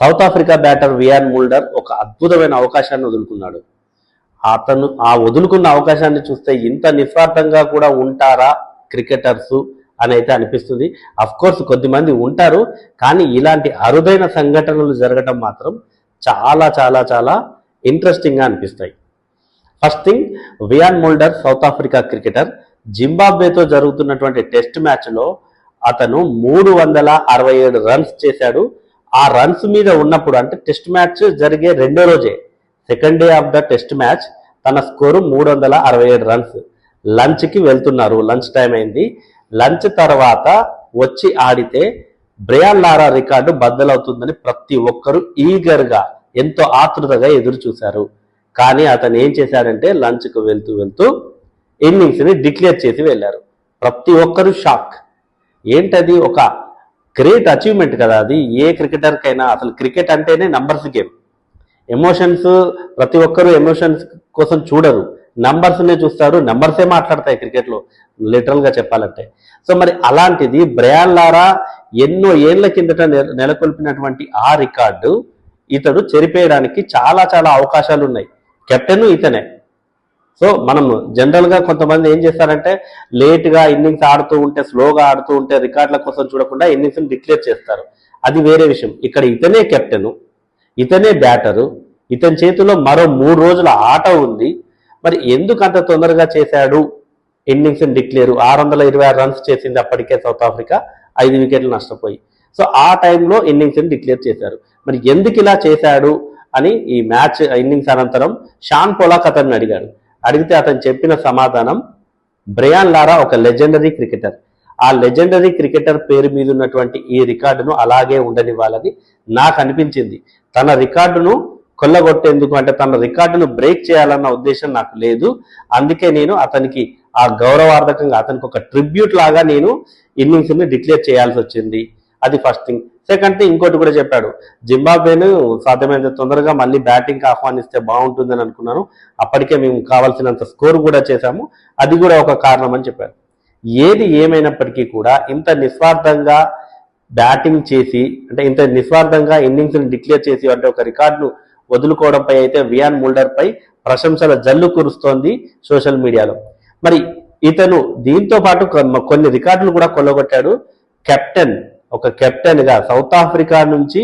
South Africa batter Wiaan Mulder ఒక అద్భుతమైన అవకాశాన్ని వదులుకున్నాడు. అతను ఆ వదులుకున్న అవకాశాన్ని చూస్తే ఇంత నిస్వార్థంగా కూడా ఉంటారా క్రికెటర్స్ అని అయితే అనిపిస్తుంది. అఫ్ కోర్స్ కొద్దిమంది ఉంటారు కానీ ఇలాంటి అరుదైన సంఘటనలు జరగటం మాత్రం చాలా చాలా చాలా ఇంట్రెస్టింగ్గా అనిపిస్తాయి. First thing Wiaan Mulder South Africa cricketer జింబాబ్వేతో జరుగుతున్నటువంటి టెస్ట్ మ్యాచ్లో అతను మూడు వందల అరవై ఏడు రన్స్ చేశాడు. ఆ రన్స్ మీద ఉన్నప్పుడు అంటే టెస్ట్ మ్యాచ్ జరిగే రెండో రోజే second day of the test match తన స్కోరు మూడు వందల అరవై ఏడు రన్స్ లంచ్కి వెళ్తున్నారు. లంచ్ టైం అయింది. లంచ్ తర్వాత వచ్చి ఆడితే బ్రయాన్ లారా రికార్డు బద్దలవుతుందని ప్రతి ఒక్కరూ ఈగర్గా ఎంతో ఆతృతగా ఎదురు చూశారు. కానీ అతను ఏం చేశాడంటే లంచ్కు వెళ్తూ వెళ్తూ ఇన్నింగ్స్ని డిక్లేర్ చేసి వెళ్ళారు. ప్రతి ఒక్కరూ షాక్ ఏంటది? ఒక గ్రేట్ అచీవ్మెంట్ కదా అది. ఏ క్రికెటర్కైనా అసలు క్రికెట్ అంటేనే నంబర్స్ గేమ్ ఎమోషన్స్ ప్రతి ఒక్కరూ ఎమోషన్స్ కోసం చూడరు. నంబర్స్నే చూస్తారు. నంబర్సే మాట్లాడతాయి క్రికెట్లో. లిటరల్గా చెప్పాలంటే. సో మరి అలాంటిది బ్రయాన్ లారా ఎన్నో ఏళ్ళ కిందట నెలకొల్పినటువంటి ఆ రికార్డు ఇతడు చెరిపేయడానికి చాలా చాలా అవకాశాలు ఉన్నాయి కెప్టెన్ ఇతనే. సో మనం జనరల్గా కొంతమంది ఏం చేస్తారంటే లేట్గా ఇన్నింగ్స్ ఆడుతూ ఉంటే స్లోగా ఆడుతూ ఉంటే రికార్డుల కోసం చూడకుండా ఇన్నింగ్స్ డిక్లేర్ చేస్తారు. అది వేరే విషయం. ఇక్కడ ఇతనే కెప్టెన్ ఇతనే బ్యాటరు ఇతని చేతిలో మరో మూడు రోజుల ఆట ఉంది. మరి ఎందుకు అంత తొందరగా చేశాడు? ఇన్నింగ్స్ డిక్లేరు ఆరు వందల ఇరవై ఆరు రన్స్ చేసింది అప్పటికే సౌత్ ఆఫ్రికా ఐదు వికెట్లు నష్టపోయి. సో ఆ టైంలో ఇన్నింగ్స్ డిక్లేర్ చేశారు. మరి ఎందుకు ఇలా చేశాడు? అని ఈ మ్యాచ్ ఇన్నింగ్స్ అనంతరం షాన్ పొలాక్ అతన్ని అడిగాడు. అడిగితే అతను చెప్పిన సమాధానం బ్రయాన్ లారా ఒక లెజెండరీ క్రికెటర్. ఆ లెజెండరీ క్రికెటర్ పేరు మీద ఉన్నటువంటి ఈ రికార్డును అలాగే ఉండనివ్వాలని నాకు అనిపించింది. తన రికార్డును కొల్లగొట్టేందుకు అంటే తన రికార్డును బ్రేక్ చేయాలన్న ఉద్దేశం నాకు లేదు. అందుకే నేను అతనికి ఆ గౌరవార్థకంగా అతనికి ఒక ట్రిబ్యూట్ లాగా నేను ఇన్నింగ్స్ని డిక్లేర్ చేయాల్సి వచ్చింది. అది ఫస్ట్ థింగ్ సెకండ్ థింగ్ ఇంకోటి కూడా చెప్పాడు. జింబాబ్వేను సాధ్యమైనంత తొందరగా మళ్ళీ బ్యాటింగ్కి ఆహ్వానిస్తే బాగుంటుందని అనుకున్నాను. అప్పటికే మేము కావాల్సినంత స్కోర్ కూడా చేశాము. అది కూడా ఒక కారణం అని చెప్పారు. ఏది ఏమైనప్పటికీ కూడా ఇంత నిస్వార్థంగా బ్యాటింగ్ చేసి అంటే ఇంత నిస్వార్థంగా ఇన్నింగ్స్ని డిక్లేర్ చేసి అంటే ఒక రికార్డును వదులుకోవడంపై అయితే వియాన్ ముల్డర్పై ప్రశంసల జల్లు కురుస్తోంది సోషల్ మీడియాలో. మరి ఇతను దీంతో పాటు కొన్ని రికార్డులు కూడా కొల్లగొట్టాడు. కెప్టెన్ ఒక కెప్టెన్గా సౌత్ ఆఫ్రికా నుంచి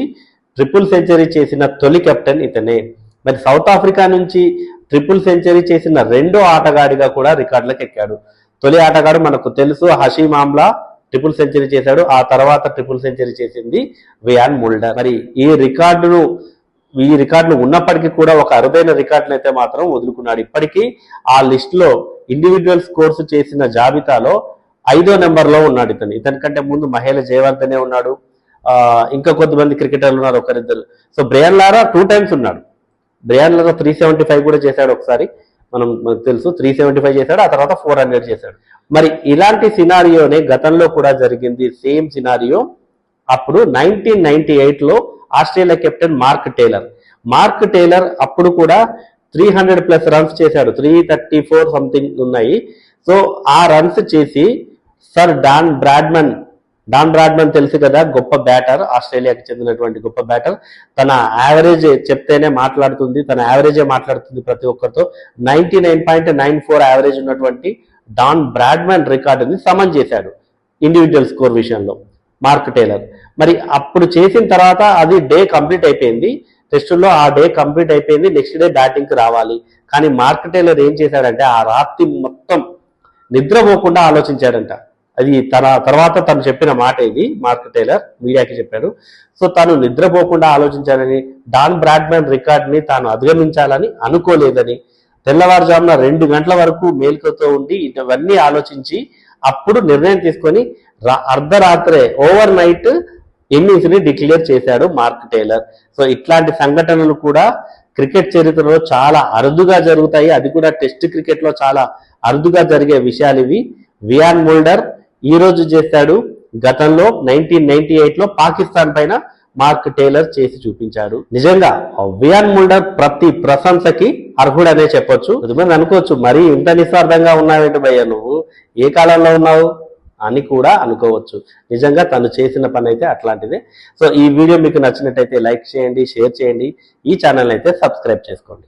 ట్రిపుల్ సెంచరీ చేసిన తొలి కెప్టెన్ ఇతనే. మరి సౌత్ ఆఫ్రికా నుంచి ట్రిపుల్ సెంచరీ చేసిన రెండో ఆటగాడిగా కూడా రికార్డులకు ఎక్కాడు. తొలి ఆటగాడు మనకు తెలుసు హషీమ్ ఆమ్లా ట్రిపుల్ సెంచరీ చేశాడు. ఆ తర్వాత ట్రిపుల్ సెంచరీ చేసింది వియాన్ ముల్డర్ మరి ఈ రికార్డును ఈ రికార్డులు ఉన్నప్పటికీ కూడా ఒక అరుదైన రికార్డును అయితే మాత్రం వదులుకున్నాడు. ఇప్పటికీ ఆ లిస్ట్లో ఇండివిజువల్ స్కోర్స్ చేసిన జాబితాలో ఐదో నెంబర్లో ఉన్నాడు ఇతను. ఇతని కంటే ముందు మహేల జయవంతనే ఉన్నాడు. ఇంకా కొంతమంది క్రికెటర్లు ఉన్నారు ఒకరిద్దరు. So Brian Lara two times ఉన్నాడు. Brian Lara three seventy five కూడా చేశాడు ఒకసారి. మనం మనకు తెలుసు త్రీ సెవెంటీ ఫైవ్ చేశాడు ఆ తర్వాత ఫోర్ హండ్రెడ్ చేశాడు. మరి ఇలాంటి సినారియోనే గతంలో కూడా జరిగింది. సేమ్ సినారియో అప్పుడు నైన్టీన్ నైన్టీ ఎయిట్లో Australia captain Mark Taylor. Mark Taylor అప్పుడు కూడా త్రీ హండ్రెడ్ ప్లస్ రన్స్ చేశాడు. త్రీ థర్టీ ఫోర్ సంథింగ్ ఉన్నాయి. సో ఆ రన్స్ చేసి sir Don Bradman Don Bradman తెలుసు కదా గొప్ప బ్యాటర్ ఆస్ట్రేలియాకి చెందినటువంటి గొప్ప బ్యాటర్. తన యావరేజ్ చెప్తేనే మాట్లాడుతుంది తన యావరేజే మాట్లాడుతుంది ప్రతి ఒక్కరితో. Ninety nine point nine four average ఉన్నటువంటి డాన్ బ్రాడ్మన్ రికార్డుని సమన్ చేశాడు ఇండివిజువల్ స్కోర్ విషయంలో మార్క్ టైలర్. మరి అప్పుడు చేసిన తర్వాత అది డే కంప్లీట్ అయిపోయింది. టెస్టుల్లో ఆ డే కంప్లీట్ అయిపోయింది నెక్స్ట్ డే బ్యాటింగ్కి రావాలి. కానీ మార్క్ టైలర్ ఏం చేశాడంటే ఆ రాత్రి మొత్తం నిద్రపోకుండా ఆలోచించాడంట. అది తన తర్వాత తను చెప్పిన మాట ఇది మార్క్ టైలర్ మీడియాకి చెప్పాడు. సో తను నిద్రపోకుండా ఆలోచించాలని డాన్ బ్రాడ్మన్ రికార్డ్ని తాను అధిగమించాలని అనుకోలేదని తెల్లవారుజామున రెండు గంటల వరకు మేల్కతో ఉండి ఇవన్నీ ఆలోచించి అప్పుడు నిర్ణయం తీసుకొని అర్ధరాత్రే ఓవర్ నైట్ ఇన్నింగ్స్ని డిక్లేర్ చేశాడు మార్క్ టైలర్. సో ఇట్లాంటి సంఘటనలు కూడా క్రికెట్ చరిత్రలో చాలా అరుదుగా జరుగుతాయి. అది కూడా టెస్ట్ క్రికెట్లో చాలా అరుదుగా జరిగే విషయాలు ఇవి. వియాన్ మోల్డర్ ఈ రోజు చేశాడు గతంలో నైన్టీన్ నైన్టీ ఎయిట్లో పాకిస్తాన్ పైన మార్క్ టేలర్ చేసి చూపించాడు. నిజంగా వియాన్ ముల్డర్ ప్రతి ప్రశంసకి అర్హుడనే చెప్పొచ్చు. కొద్దిమంది అనుకోవచ్చు మరీ ఇంత నిస్వార్థంగా ఉన్నావేంటి భయ్య నువ్వు? ఏ కాలంలో ఉన్నావు? అని కూడా అనుకోవచ్చు. నిజంగా తను చేసిన పని అయితే అట్లాంటిదే. సో ఈ వీడియో మీకు నచ్చినట్టయితే లైక్ చేయండి షేర్ చేయండి. ఈ ఛానల్ అయితే సబ్స్క్రైబ్ చేసుకోండి.